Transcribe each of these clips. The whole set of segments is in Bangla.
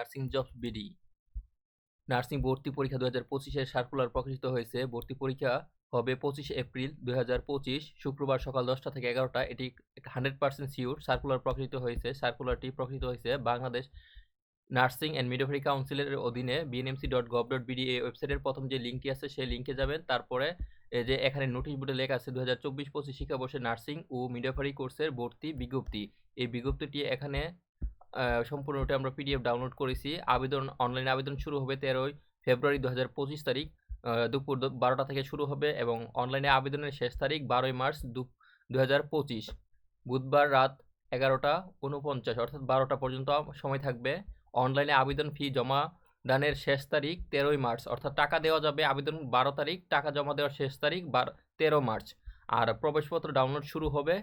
Nursing jobs BD. নার্সিং ভর্তি পরীক্ষা দু হাজার পঁচিশের সার্কুলার প্রকাশিত হয়েছে। ভর্তি পরীক্ষা হবে পঁচিশে এপ্রিল দুই হাজার পঁচিশ, শুক্রবার সকাল দশটা থেকে এগারোটা। এটি হান্ড্রেড পার্সেন্ট সিওর সার্কুলার প্রকাশিত হয়েছে। সার্কুলারটি প্রকাশিত হয়েছে বাংলাদেশ নার্সিং অ্যান্ড মিডওয়াইফারি কাউন্সিলের অধীনে। BNMC dot gov dot BD এই ওয়েবসাইটের প্রথম যে লিঙ্কটি আছে, সেই লিঙ্কে যাবেন। তারপরে যে এখানে নোটিশ বোর্ডে লেখা আছে দু হাজার চব্বিশ পঁচিশ শিক্ষাবর্ষে নার্সিং ও মিডওয়াইফারি কোর্সের ভর্তি বিজ্ঞপ্তি। এই বিজ্ঞপ্তিটি এখানে সম্পূর্ণটা আমরা পিডিএফ ডাউনলোড করেছি। আবেদন অনলাইন আবেদন শুরু হবে তেরোই ফেব্রুয়ারি দু হাজার পঁচিশ তারিখ দুপুর বারোটা থেকে শুরু হবে এবং অনলাইনে আবেদনের শেষ তারিখ বারোই মার্চ দু দু হাজার পঁচিশ। বুধবার রাত এগারোটা উনপঞ্চাশ অর্থাৎ বারোটা পর্যন্ত সময় থাকবে। অনলাইনে আবেদন ফি জমা দানের শেষ তারিখ তেরোই মার্চ, অর্থাৎ টাকা দেওয়া যাবে আবেদন বারো তারিখ, টাকা জমা দেওয়ার শেষ তারিখ বারো, তেরো মার্চ। আর প্রবেশপত্র ডাউনলোড শুরু হবে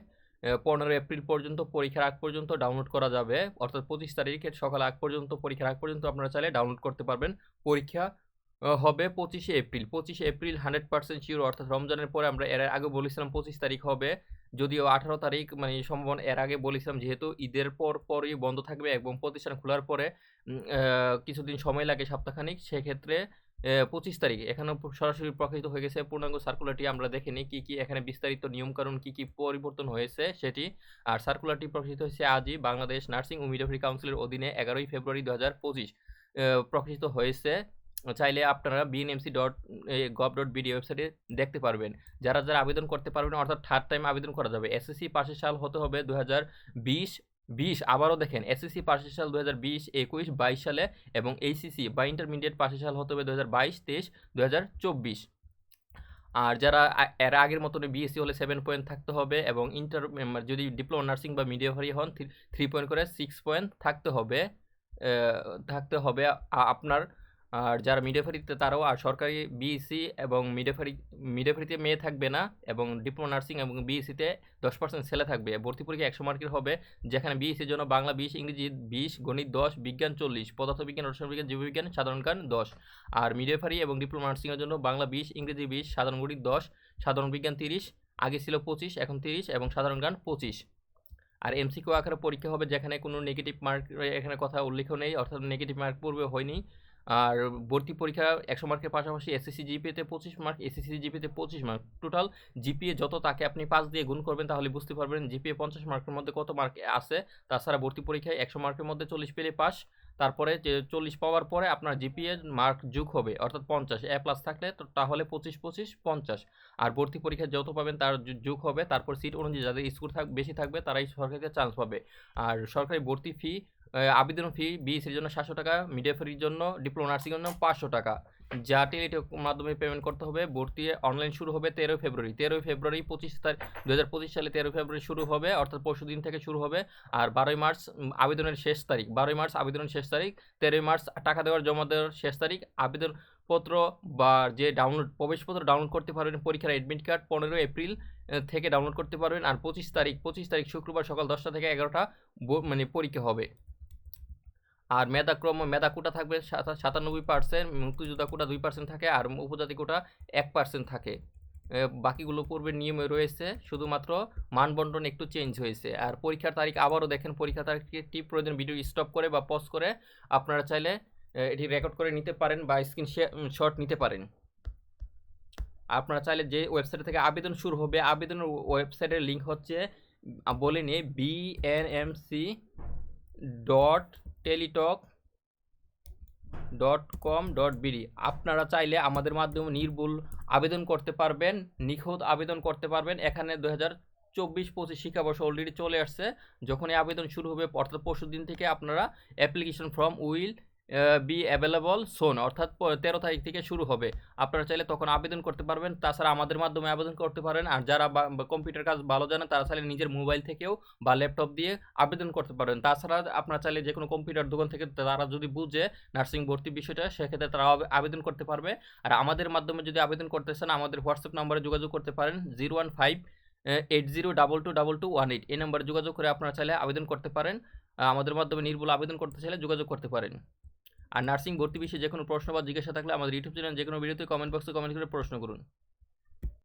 পনেরো এপ্রিল পর্যন্ত পরীক্ষার আগ পর্যন্ত ডাউনলোড করা যাবে। অর্থাৎ পঁচিশ তারিখের সকাল আগ পর্যন্ত, পরীক্ষার আগ পর্যন্ত আপনারা চাইলে ডাউনলোড করতে পারবেন। পরীক্ষা হবে পঁচিশে এপ্রিল। পঁচিশে এপ্রিল হান্ড্রেড পার্সেন্ট শিওর অর্থাৎ রমজানের পরে আমরা এর আগে বলেছিলাম পঁচিশ তারিখ হবে। যদিও আঠারো তারিখ মানে সম্ভাবনা এর আগে বলেছিলাম, যেহেতু ঈদের পর পরই বন্ধ থাকবে এবং প্রতিষ্ঠান খোলার পরে কিছুদিন সময় লাগে সপ্তাহখানিক, সেক্ষেত্রে পঁচিশ তারিখ। এখানে সরাসরি প্রকাশিত হয়ে গেছে পূর্ণাঙ্গ সার্কুলারটি আমরা দেখে নিই কী কী এখানে বিস্তারিত নিয়মকানুন, কী কী পরিবর্তন হয়েছে সেটি। আর সার্কুলারটি প্রকাশিত হয়েছে আজই বাংলাদেশ নার্সিং ও মিডওয়াইফারি কাউন্সিলের অধীনে এগারোই ফেব্রুয়ারি দু হাজার পঁচিশ প্রকাশিত হয়েছে। চাইলে আপনারা BNMC dot gov dot BD ওয়েবসাইটে দেখতে পারবেন। যারা যারা আবেদন করতে পারবেন অর্থাৎ থার্ড টাইম আবেদন করা যাবে। এসএসসি পাশের সাল হতে হবে দু হাজার বিশ। বিশ, আবারও দেখেন এসএসসি পাশের সাল দু হাজার বিশ, একুশ, বাইশ সালে এবং এইসিসি বা ইন্টারমিডিয়েট পাশের সাল হতে হবে দু হাজার বাইশ, তেইশ দু হাজার চব্বিশ। আর যারা এর আগের মতন বিএসসি হলে সেভেন পয়েন্ট থাকতে হবে এবং ইন্টার যদি ডিপ্লোমা নার্সিং বা মিডিয়াভারি হন থ্রি পয়েন্ট করে সিক্স পয়েন্ট থাকতে হবে থাকতে হবে আপনার আর যারা মিডিয়াফারিতে তারাও, আর সরকারি বিএসসি এবং মিডিয়াফারি মিডিয়াফারিতে মেয়ে থাকবে না এবং ডিপ্লোমা নার্সিং এবং বিএসসিতে দশ পার্সেন্ট ছেলে থাকবে। ভর্তি পরীক্ষা একশো মার্কের হবে, যেখানে বিএসসির জন্য বাংলা, বিশ, ইংরেজি, বিশ, গণিত দশ, বিজ্ঞান চল্লিশ, পদার্থবিজ্ঞান, রসায়ন বিজ্ঞান, জীববিজ্ঞান, সাধারণ জ্ঞান দশ। আর মিডিয়াফারি এবং ডিপ্লোমা নার্সিংয়ের জন্য বাংলা, বিশ, ইংরেজি, বিশ, সাধারণ গণিত দশ, সাধারণ বিজ্ঞান তিরিশ, আগে ছিল পঁচিশ, এখন তিরিশ এবং সাধারণ জ্ঞান পঁচিশ। আর এমসিকিউ আকারে পরীক্ষা হবে, যেখানে কোনো নেগেটিভ মার্ক এখানে কথা উল্লেখ নেই, অর্থাৎ নেগেটিভ মার্ক পূর্বে হয়নি। আর ভর্তি পরীক্ষা একশো মার্কের পাশাপাশি এসএসসি জিপিএতে পঁচিশ মার্ক এসএসসি জিপিএতে পঁচিশ মার্ক টোটাল জিপিএ যত তাকে আপনি পাঁচ দিয়ে গুণ করবেন তাহলে বুঝতে পারবেন জিপিএ পঞ্চাশ মার্কের মধ্যে কত মার্ক আছে। তাছাড়া ভর্তি পরীক্ষায় একশো মার্কের মধ্যে চল্লিশ পেলে পাস। তারপরে চল্লিশ পাওয়ার পরে আপনার জিপিএ মার্ক যোগ হবে, অর্থাৎ পঞ্চাশ। এ প্লাস থাকলে তো তাহলে পঁচিশ পঁচিশ, পঞ্চাশ। আর ভর্তি পরীক্ষায় যত পাবেন তার যোগ হবে, তারপর সিট অনুযায়ী যাদের স্কোর থাক বেশি থাকবে তারাই সরকারিতে চান্স পাবে। আর সরকারি ভর্তি ফি আবেদন ফি বিএসসির জন্য সাতশো টাকা মিডিয়াফারির জন্য, ডিপ্লোমা নার্সিং জন্য পাঁচশো টাকা। যা টেলিটক মাধ্যমে পেমেন্ট করতে হবে, ভর্তি অনলাইন শুরু হবে তেরোই ফেব্রুয়ারি। তেরোই ফেব্রুয়ারি পঁচিশ তারিখ দু হাজার পঁচিশ সালে তেরোই ফেব্রুয়ারি শুরু হবে, অর্থাৎ পরশু দিন থেকে শুরু হবে। আর বারোই মার্চ আবেদনের শেষ তারিখ। বারোই মার্চ, আবেদনের শেষ তারিখ। তেরোই মার্চ, টাকা দেওয়ার জমা দেওয়ার শেষ তারিখ। আবেদনপত্র বা যে ডাউনলোড প্রবেশপত্র ডাউনলোড করতে পারবেন পরীক্ষার অ্যাডমিট কার্ড পনেরোই এপ্রিল থেকে ডাউনলোড করতে পারবেন। আর পঁচিশ তারিখ পঁচিশ তারিখ শুক্রবার সকাল দশটা থেকে এগারোটা মানে পরীক্ষা হবে। আর মেধাক্রম মেধা কোটা থাকবে সাতা- সাতানব্বই পার্সেন্ট মুক্তিযোদ্ধা কোটা দুই পার্সেন্ট থাকে আর উপজাতি কোটা এক পার্সেন্ট থাকে। বাকিগুলো পূর্বের নিয়মে রয়েছে, শুধুমাত্র মানবন্টন একটু চেঞ্জ হয়েছে। আর পরীক্ষার তারিখ আবারও দেখেন, পরীক্ষার তারিখটি প্রয়োজন ভিডিও স্টপ করে বা পজ করে আপনারা চাইলে এটি রেকর্ড করে নিতে পারেন বা স্ক্রিন শট নিতে পারেন। আপনারা চাইলে যে ওয়েবসাইট থেকে আবেদন শুরু হবে, আবেদনের ওয়েবসাইটের লিঙ্ক হচ্ছে বলে নিয়ে BNMC dot Teletalk dot com dot BD. আপনারা চাইলে আমাদের মাধ্যমে নির্ভুল আবেদন করতে পারবেন, নিখুঁত আবেদন করতে পারবেন। এখানে দু হাজার চব্বিশ পঁচিশ শিক্ষাবর্ষ অলরেডি চলে আসছে। যখনই আবেদন শুরু হবে অর্থাৎ পরশু দিন থেকে আপনারা application form will be available soon অর্থাৎ তেরো তারিখ থেকে শুরু হবে। আপনারা চাইলে তখন আবেদন করতে পারবেন। তাছাড়া আমাদের মাধ্যমে আবেদন করতে পারেন। আর যারা কম্পিউটার কাজ ভালো জানেন, তারা চাইলে নিজের মোবাইল থেকেও বা ল্যাপটপ দিয়ে আবেদন করতে পারেন। তাছাড়া আপনারা চাইলে যে কোনো কম্পিউটার দোকান থেকে তারা যদি বুঝে নার্সিং ভর্তি বিষয়টা, সেক্ষেত্রে তারা আবেদন করতে পারবে। আর আমাদের মাধ্যমে যদি আবেদন করতে চান, আমাদের হোয়াটসঅ্যাপ নাম্বারে যোগাযোগ করতে পারেন zero one five eight zero double two double two one eight এই নাম্বারে যোগাযোগ করে আপনারা চাইলে আবেদন করতে পারেন। আমাদের মাধ্যমে নির্ভুল আবেদন করতে চাইলে যোগাযোগ করতে পারেন। আর নার্সিং ভর্তি বিষয়ে যে কোনো প্রশ্ন বা জিজ্ঞাসা থাকলে আমাদের ইউটিউব চ্যানেল যে কোনো ভিডিওতে কমেন্ট বক্সে কমেন্ট করে প্রশ্ন করুন।